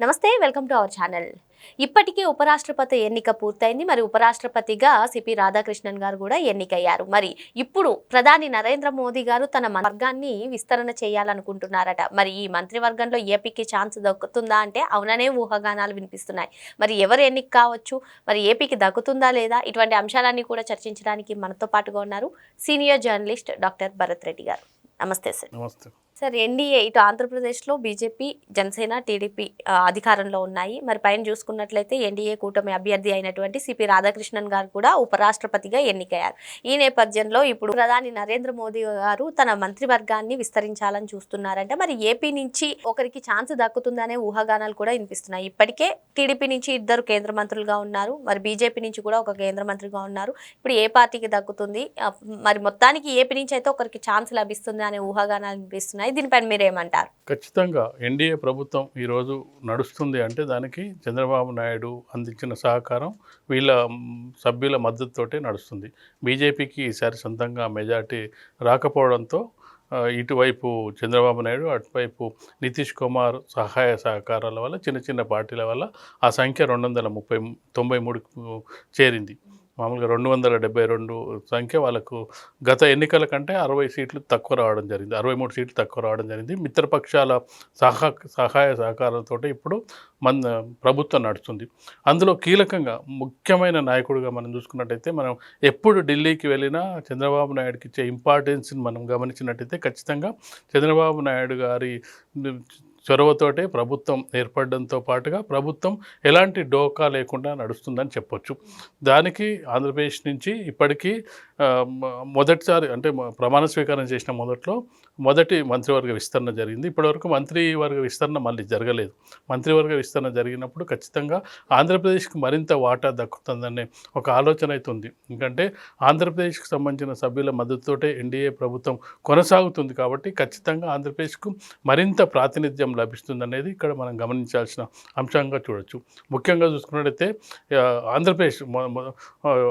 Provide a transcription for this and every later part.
నమస్తే welcome to our channel. ఇప్పటికే ఉపరాష్ట్రపతి ఎన్నిక పూర్తయింది. మరి ఉపరాష్ట్రపతిగా సిపి రాధాకృష్ణన్ గారు కూడా ఎన్నికయ్యారు. మరి ఇప్పుడు ప్రధాని నరేంద్ర మోదీ గారు తన వర్గాన్ని విస్తరణ చేయాలనుకుంటున్నారట. మరి ఈ మంత్రివర్గంలో ఏపీకి ఛాన్స్ దక్కుతుందా అంటే అవుననే ఊహాగానాలు వినిపిస్తున్నాయి. మరి ఎవరు ఎన్నిక కావచ్చు? మరి ఏపీకి దక్కుతుందా లేదా? ఇటువంటి అంశాలన్నీ కూడా చర్చించడానికి మనతో పాటుగా ఉన్నారు senior journalist doctor Bharat Reddy garu. నమస్తే సార్. నమస్తే. సార్ ఎన్డీఏ ఇటు ఆంధ్రప్రదేశ్లో బీజేపీ జనసేన టీడీపీ అధికారంలో ఉన్నాయి. మరి పైన చూసుకున్నట్లయితే ఎన్డీఏ కూటమి అభ్యర్థి అయినటువంటి సిపి రాధాకృష్ణన్ గారు కూడా ఉపరాష్ట్రపతిగా ఎన్నికయ్యారు. ఈ నేపథ్యంలో ఇప్పుడు ప్రధాని నరేంద్ర మోదీ గారు తన మంత్రివర్గాన్ని విస్తరించాలని చూస్తున్నారంటే. మరి ఏపీ నుంచి ఒకరికి ఛాన్స్ దక్కుతుందనే ఊహాగానాలు కూడా వినిపిస్తున్నాయి. ఇప్పటికే టీడీపీ నుంచి ఇద్దరు కేంద్ర మంత్రులుగా ఉన్నారు. మరి బీజేపీ నుంచి కూడా ఒక కేంద్ర మంత్రిగా ఉన్నారు. ఇప్పుడు ఏ పార్టీకి దక్కుతుంది? మరి మొత్తానికి ఏపీ నుంచి అయితే ఒకరికి ఛాన్స్ లభిస్తుంది అనే ఊహాగానాలు వినిపిస్తున్నాయి. దీనిపైన మీరు ఏమంటారు ఖచ్చితంగా ఎన్డీఏ ప్రభుత్వం ఈరోజు నడుస్తుంది అంటే దానికి చంద్రబాబు నాయుడు అందించిన సహకారం వీళ్ళ సభ్యుల మద్దతుతోటే నడుస్తుంది. బీజేపీకి ఈసారి సొంతంగా మెజార్టీ రాకపోవడంతో ఇటువైపు చంద్రబాబు నాయుడు అటువైపు నితీష్ కుమార్ సహాయ సహకారాల వల్ల చిన్న చిన్న పార్టీల వల్ల ఆ సంఖ్య రెండు వందల ముప్పై తొంభై మూడుకు చేరింది. మామూలుగా రెండు వందల డెబ్బై రెండు సంఖ్య వాళ్ళకు గత ఎన్నికల కంటే అరవై సీట్లు తక్కువ రావడం జరిగింది. అరవై మూడు సీట్లు తక్కువ రావడం జరిగింది. మిత్రపక్షాల సహా సహాయ సహకారాలతో ఇప్పుడు మన ప్రభుత్వం నడుస్తుంది. అందులో కీలకంగా ముఖ్యమైన నాయకుడిగా మనం చూసుకున్నట్టయితే మనం ఎప్పుడు ఢిల్లీకి వెళ్ళినా చంద్రబాబు నాయుడుకి ఇచ్చే ఇంపార్టెన్స్ని మనం గమనించినట్టయితే ఖచ్చితంగా చంద్రబాబు నాయుడు గారి చొరవతోటే ప్రభుత్వం ఏర్పడడంతో పాటుగా ప్రభుత్వం ఎలాంటి డోకా లేకుండా నడుస్తుందని చెప్పొచ్చు. దానికి ఆంధ్రప్రదేశ్ నుంచి ఇప్పటికీ మొదటిసారి అంటే ప్రమాణ స్వీకారం చేసిన మొదట్లో మొదటి మంత్రివర్గ విస్తరణ జరిగింది. ఇప్పటివరకు మంత్రివర్గ విస్తరణ మళ్ళీ జరగలేదు. మంత్రివర్గ విస్తరణ జరిగినప్పుడు ఖచ్చితంగా ఆంధ్రప్రదేశ్కి మరింత వాటా దక్కుతుందనే ఒక ఆలోచన అయితే ఉంది. ఎందుకంటే ఆంధ్రప్రదేశ్కి సంబంధించిన సభ్యుల మద్దతుతోటే ఎన్డీఏ ప్రభుత్వం కొనసాగుతుంది కాబట్టి ఖచ్చితంగా ఆంధ్రప్రదేశ్కు మరింత ప్రాతినిధ్యం లభిస్తుంది అనేది ఇక్కడ మనం గమనించాల్సిన అంశంగా చూడొచ్చు. ముఖ్యంగా చూసుకున్నట్టయితే ఆంధ్రప్రదేశ్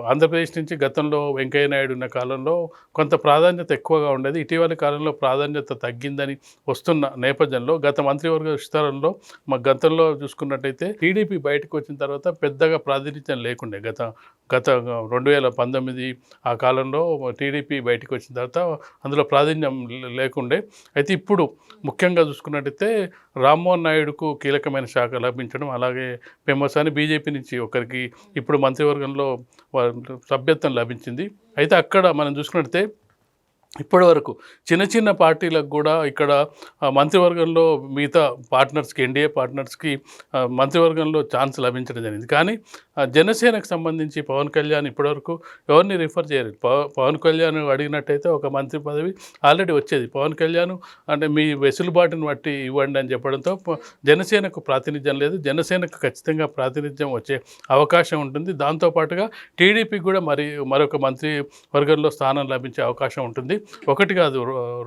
ఆంధ్రప్రదేశ్ నుంచి గతంలో వెంకయ్య నాయుడు ఉన్న కాలంలో కొంత ప్రాధాన్యత ఎక్కువగా ఉండేది. ఇటీవలి కాలంలో ప్రాధాన్యత తగ్గిందని వస్తున్న నేపథ్యంలో గత మంత్రివర్గ విస్తరణలో మా గతంలో చూసుకున్నట్టయితే టీడీపీ బయటకు వచ్చిన తర్వాత పెద్దగా ప్రాతినిధ్యం లేకుండే గత గత రెండు వేల పంతొమ్మిది ఆ కాలంలో టీడీపీ బయటకు వచ్చిన తర్వాత అందులో ప్రాధాన్యం లే- లేకుండే. అయితే ఇప్పుడు ముఖ్యంగా చూసుకున్నట్టయితే రామ్మోహన్ నాయుడుకు కీలకమైన శాఖ లభించడం అలాగే పెమ్మసాని బీజేపీ నుంచి ఒకరికి ఇప్పుడు మంత్రివర్గంలో వా- సభ్యత్వం లభించింది. అయితే అక్కడ మనం చూసుకున్నట్టే ఇప్పటి వరకు చిన్న చిన్న పార్టీలకు కూడా ఇక్కడ మంత్రివర్గంలో మిగతా పార్ట్నర్స్కి ఎన్డీఏ పార్ట్నర్స్కి మంత్రివర్గంలో ఛాన్స్ లభించడం జరిగింది. కానీ జనసేనకు సంబంధించి పవన్ కళ్యాణ్ ఇప్పటివరకు ఎవరిని రిఫర్ చేయలేదు. పవన్ కళ్యాణ్ అడిగినట్టయితే ఒక మంత్రి పదవి ఆల్రెడీ వచ్చేది. పవన్ కళ్యాణ్ అంటే మీ వెసులుబాటును బట్టి ఇవ్వండి అని చెప్పడంతో జనసేనకు ప్రాతినిధ్యం లేదు. జనసేనకు ఖచ్చితంగా ప్రాతినిధ్యం వచ్చే అవకాశం ఉంటుంది. దాంతోపాటుగా టీడీపీకి కూడా మరి మరొక మంత్రి వర్గంలో స్థానం లభించే అవకాశం ఉంటుంది. ఒకటి కాదు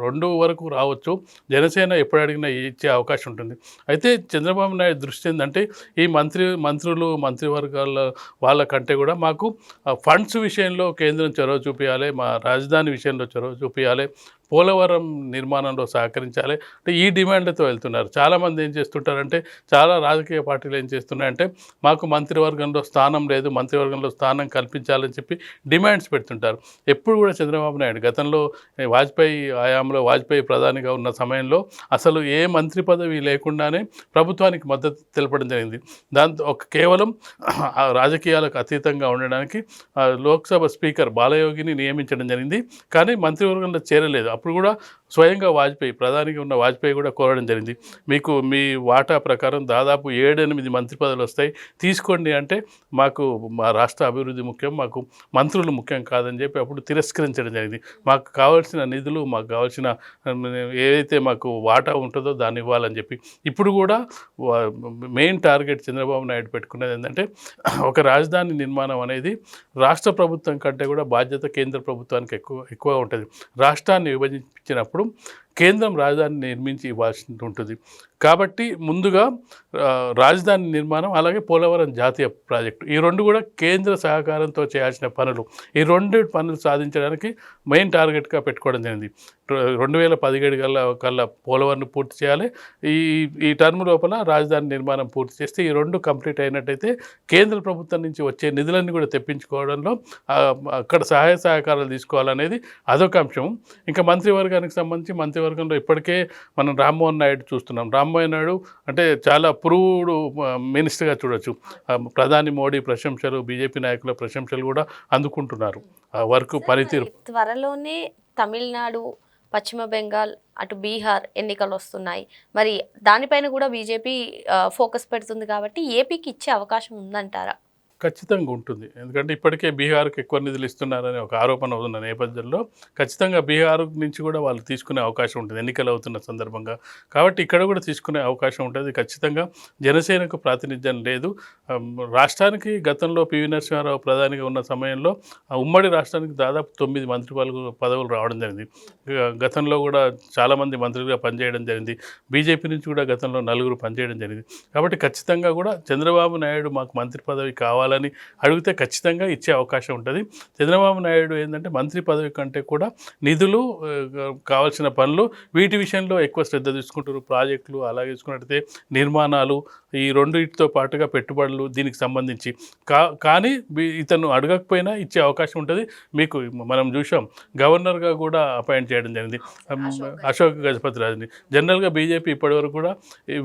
రెండు వరకు రావచ్చు. జనసేన ఎప్పుడు అడిగినా ఇచ్చే అవకాశం ఉంటుంది. అయితే చంద్రబాబు నాయుడు దృష్టి ఏంటంటే ఈ మంత్రి మంత్రులు మంత్రివర్గాల వాళ్ళ కంటే కూడా మాకు ఫండ్స్ విషయంలో కేంద్రం చొరవ చూపించాలి మా రాజధాని విషయంలో చొరవ చూపించాలి పోలవరం నిర్మాణంలో సహకరించాలి. అంటే ఈ డిమాండ్తో వెళ్తున్నారు. చాలామంది ఏం చేస్తుంటారంటే చాలా రాజకీయ పార్టీలు ఏం చేస్తున్నాయంటే మాకు మంత్రివర్గంలో స్థానం లేదు మంత్రివర్గంలో స్థానం కల్పించాలని చెప్పి డిమాండ్స్ పెడుతుంటారు. ఎప్పుడు కూడా చంద్రబాబు నాయుడు గతంలో వాజ్పేయి హయాంలో వాజ్పేయి ప్రధానిగా ఉన్న సమయంలో అసలు ఏ మంత్రి పదవి లేకుండానే ప్రభుత్వానికి మద్దతు తెలపడం జరిగింది. దాంతో ఒక కేవలం రాజకీయాలకు అతీతంగా ఉండడానికి లోక్సభ స్పీకర్ బాలయోగిని నియమించడం జరిగింది. కానీ మంత్రివర్గంలో చేరలేదు. అప్పుడు కూడా స్వయంగా వాజ్పేయి ప్రధానిగా ఉన్న వాజ్పేయి కూడా కోరడం జరిగింది. మీకు మీ వాటా ప్రకారం దాదాపు ఏడెనిమిది మంత్రి పదవులు వస్తాయి. తీసుకోండి అంటే మాకు మా రాష్ట్ర అభివృద్ధి ముఖ్యం మాకు మంత్రులు ముఖ్యం కాదని చెప్పి అప్పుడు తిరస్కరించడం జరిగింది. మాకు కావాల్సిన నిధులు మాకు కావాల్సిన ఏదైతే మాకు వాటా ఉంటుందో దాన్ని ఇవ్వాలని చెప్పి. ఇప్పుడు కూడా మెయిన్ టార్గెట్ చంద్రబాబు నాయుడు పెట్టుకున్నది ఏంటంటే ఒక రాజధాని నిర్మాణం అనేది రాష్ట్ర ప్రభుత్వం కంటే కూడా బాధ్యత కేంద్ర ప్రభుత్వానికి ఎక్కువ ఎక్కువ ఉంటుంది. రాష్ట్రాన్ని విభజించినప్పుడు కేంద్రం రాజధాని నిర్మించి ఇవ్వాల్సి ఉంటుంది కాబట్టి ముందుగా రాజధాని నిర్మాణం అలాగే పోలవరం జాతీయ ప్రాజెక్టు. ఈ రెండు కూడా కేంద్ర సహకారంతో చేయాల్సిన పనులు. ఈ రెండు పనులు సాధించడానికి మెయిన్ టార్గెట్గా పెట్టుకోవడం జరిగింది. రెండు వేల పదిహేడు కల్లా కల్లా పోలవరం పూర్తి చేయాలి. ఈ ఈ టర్మ్ లోపల రాజధాని నిర్మాణం పూర్తి చేస్తే ఈ రెండు కంప్లీట్ అయినట్టయితే కేంద్ర ప్రభుత్వం నుంచి వచ్చే నిధులన్నీ కూడా తెప్పించుకోవడంలో అక్కడ సహాయ సహకారాలు తీసుకోవాలనేది అదొక అంశం. ఇంకా మంత్రివర్గానికి సంబంధించి మంత్రివర్గంలో ఇప్పటికే మనం రామ్మోహన్ నాయుడు చూస్తున్నాం. రామ్మోహన్ నాయుడు అంటే చాలా ప్రూవ్డ్ మినిస్టర్గా చూడొచ్చు. ప్రధాని మోడీ ప్రశంసలు బీజేపీ నాయకుల ప్రశంసలు కూడా అందుకుంటున్నారు. ఆ వర్క్ పనితీరు త్వరలోనే తమిళనాడు పశ్చిమ బెంగాల్ అటు బీహార్ ఎన్నికలు వస్తున్నాయి. మరి దానిపైన కూడా బీజేపీ ఫోకస్ పెడుతుంది కాబట్టి ఏపీకి ఇచ్చే అవకాశం ఉందంటారా? ఖచ్చితంగా ఉంటుంది. ఎందుకంటే ఇప్పటికే బీహార్కి ఎక్కువ నిధులు ఇస్తున్నారనే ఒక ఆరోపణ అవుతున్న నేపథ్యంలో ఖచ్చితంగా బీహార్ నుంచి కూడా వాళ్ళు తీసుకునే అవకాశం ఉంటుంది. ఎన్నికలు అవుతున్న సందర్భంగా. కాబట్టి ఇక్కడ కూడా తీసుకునే అవకాశం ఉంటుంది. ఖచ్చితంగా జనసేనకు ప్రాతినిధ్యం లేదు. రాష్ట్రానికి గతంలో పివి నరసింహారావు ప్రధానిగా ఉన్న సమయంలో ఆ ఉమ్మడి రాష్ట్రానికి దాదాపు తొమ్మిది మంత్రి పదవులు పదవులు రావడం జరిగింది. గతంలో కూడా చాలామంది మంత్రులుగా పనిచేయడం జరిగింది. బీజేపీ నుంచి కూడా గతంలో నలుగురు పనిచేయడం జరిగింది. కాబట్టి ఖచ్చితంగా కూడా చంద్రబాబు నాయుడు మాకు మంత్రి పదవి కావాలి కావాలని అడిగితే ఖచ్చితంగా ఇచ్చే అవకాశం ఉంటుంది. చంద్రబాబు నాయుడు ఏంటంటే మంత్రి పదవి కంటే కూడా నిధులు కావాల్సిన పనులు వీటి విషయంలో ఎక్కువ శ్రద్ధ తీసుకుంటారు ప్రాజెక్టులు అలాగే చూసుకున్నట్టయితే నిర్మాణాలు ఈ రెండింటితో పాటుగా పెట్టుబడులు దీనికి సంబంధించి. కా కానీ ఇతను అడగకపోయినా ఇచ్చే అవకాశం ఉంటుంది. మీకు మనం చూసాం గవర్నర్గా కూడా అపాయింట్ చేయడం జరిగింది. అశోక్ గజపతి. రాజుని. జనరల్గా బీజేపీ ఇప్పటివరకు కూడా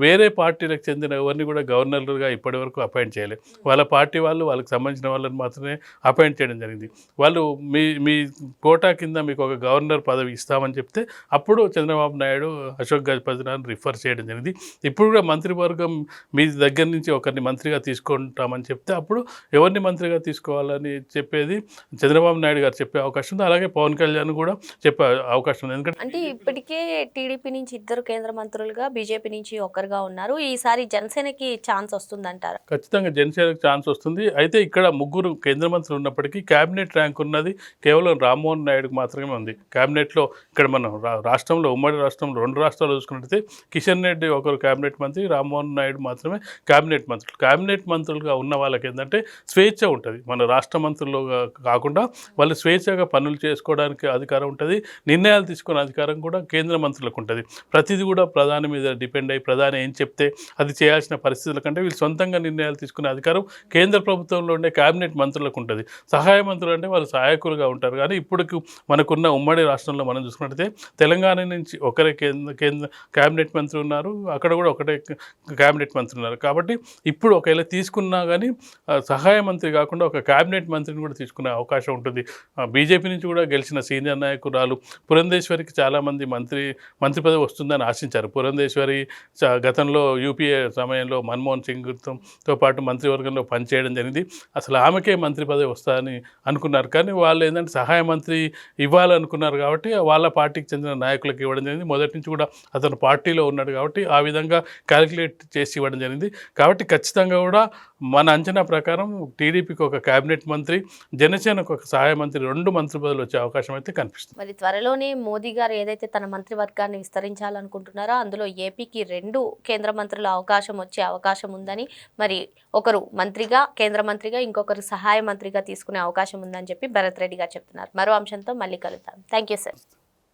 వేరే పార్టీలకు చెందిన ఎవరిని కూడా గవర్నర్లుగా ఇప్పటివరకు అపాయింట్ చేయలేదు వాళ్ళ పార్టీ వాళ్ళు వాళ్ళకి సంబంధించిన వాళ్ళని మాత్రమే అపాయింట్ చేయడం జరిగింది. వాళ్ళు మీ మీ కోటా కింద మీకు ఒక గవర్నర్ పదవి ఇస్తామని చెప్తే అప్పుడు చంద్రబాబు నాయుడు అశోక్ గజపతి రాజుని రిఫర్ చేయడం జరిగింది. ఇప్పుడు కూడా మంత్రివర్గం మీ దగ్గర నుంచి ఒకరిని మంత్రిగా తీసుకుంటామని చెప్తే అప్పుడు ఎవరిని మంత్రిగా తీసుకోవాలని చెప్పేది చంద్రబాబు నాయుడు గారు చెప్పే అవకాశం ఉంది. అలాగే పవన్ కళ్యాణ్ కూడా చెప్పే అవకాశం ఉంది. ఎందుకంటే అంటే ఇప్పటికే టీడీపీ నుంచి ఇద్దరు కేంద్ర మంత్రులుగా బీజేపీ నుంచి ఒకరుగా ఉన్నారు. ఈసారి జనసేనకి ఛాన్స్ వస్తుందంటారా. ఖచ్చితంగా జనసేనకు ఛాన్స్ వస్తుంది. అయితే ఇక్కడ ముగ్గురు కేంద్ర మంత్రులు ఉన్నప్పటికీ క్యాబినెట్ ర్యాంక్ ఉన్నది కేవలం రామ్మోహన్ నాయుడుకి మాత్రమే ఉంది. క్యాబినెట్లో ఇక్కడ మనం రా- రాష్ట్రంలో ఉమ్మడి రాష్ట్రంలో రెండు రాష్ట్రాలు చూసుకున్నట్టయితే కిషన్ రెడ్డి ఒకరు క్యాబినెట్ మంత్రి రామ్మోహన్ నాయుడు మాత్రమే క్యాబినెట్ మంత్రులు. క్యాబినెట్ మంత్రులుగా ఉన్న వాళ్ళకి ఏంటంటే స్వేచ్ఛ ఉంటుంది. మన రాష్ట్ర మంత్రులు కాకుండా వాళ్ళు స్వేచ్ఛగా పనులు చేసుకోవడానికి అధికారం ఉంటుంది. నిర్ణయాలు తీసుకునే అధికారం కూడా కేంద్ర మంత్రులకు ఉంటుంది. ప్రతిదీ కూడా ప్రధాని మీద డిపెండ్ అయ్యి ప్రధాని ఏం చెప్తే అది చేయాల్సిన పరిస్థితుల కంటే వీళ్ళు సొంతంగా నిర్ణయాలు తీసుకునే అధికారం కేంద్ర ప్రభుత్వంలో ఉండే క్యాబినెట్ మంత్రులకు ఉంటుంది. సహాయ మంత్రులు అంటే వాళ్ళు సహాయకులుగా ఉంటారు. కానీ ఇప్పటికి మనకున్న ఉమ్మడి రాష్ట్రంలో మనం చూసుకున్నట్టయితే తెలంగాణ నుంచి ఒకరే కేంద్ర కేంద్ర క్యాబినెట్ మంత్రి ఉన్నారు. అక్కడ కూడా ఒకటే క్యాబినెట్ మంత్రి ఉన్నారు. కాబట్టి ఇప్పుడు ఒకవేళ తీసుకున్నా కానీ సహాయ మంత్రి కాకుండా ఒక క్యాబినెట్ మంత్రిని కూడా తీసుకునే అవకాశం ఉంటుంది. బీజేపీ నుంచి కూడా గెలిచిన సీనియర్ నాయకురాలు పురంధేశ్వరికి చాలామంది మంత్రి మంత్రి పదవి వస్తుందని ఆశించారు. పురంధేశ్వరి గతంలో యూపీఏ సమయంలో మన్మోహన్ సింగ్తో పాటు మంత్రివర్గంలో పనిచేయడం జరిగింది. అసలు ఆమెకే మంత్రి పదవి వస్తుందని అనుకున్నారు. కానీ వాళ్ళు ఏంటంటే సహాయ మంత్రి ఇవ్వాలనుకున్నారు కాబట్టి వాళ్ళ పార్టీకి చెందిన నాయకులకు ఇవ్వడం జరిగింది. మొదటి నుంచి కూడా అతను పార్టీలో ఉన్నాడు కాబట్టి ఆ విధంగా క్యాలిక్యులేట్ చేసి ఇవ్వడం జరిగింది. కాబట్టి ఖచ్చితంగా కూడా మన అంచనా ప్రకారం టీడీపీకి ఒక కేబినెట్ మంత్రి జనసేనకు ఒక సహాయ మంత్రి రెండు మంత్రి పదవులు వచ్చే అవకాశం అయితే కనిపిస్తుంది. మరి త్వరలోనే మోదీ గారు ఏదైతే తన మంత్రివర్గాన్ని విస్తరించాలనుకుంటున్నారో అందులో ఏపీకి రెండు కేంద్ర మంత్రుల అవకాశం వచ్చే అవకాశం ఉందని మరి ఒకరు మంత్రిగా కేంద్ర మంత్రిగా ఇంకొకరు సహాయ మంత్రిగా తీసుకునే అవకాశం ఉందని చెప్పి భరత్ రెడ్డి గారు చెప్తున్నారు. మరో అంశంతో మళ్ళీ కలుద్దాం. Thank you sir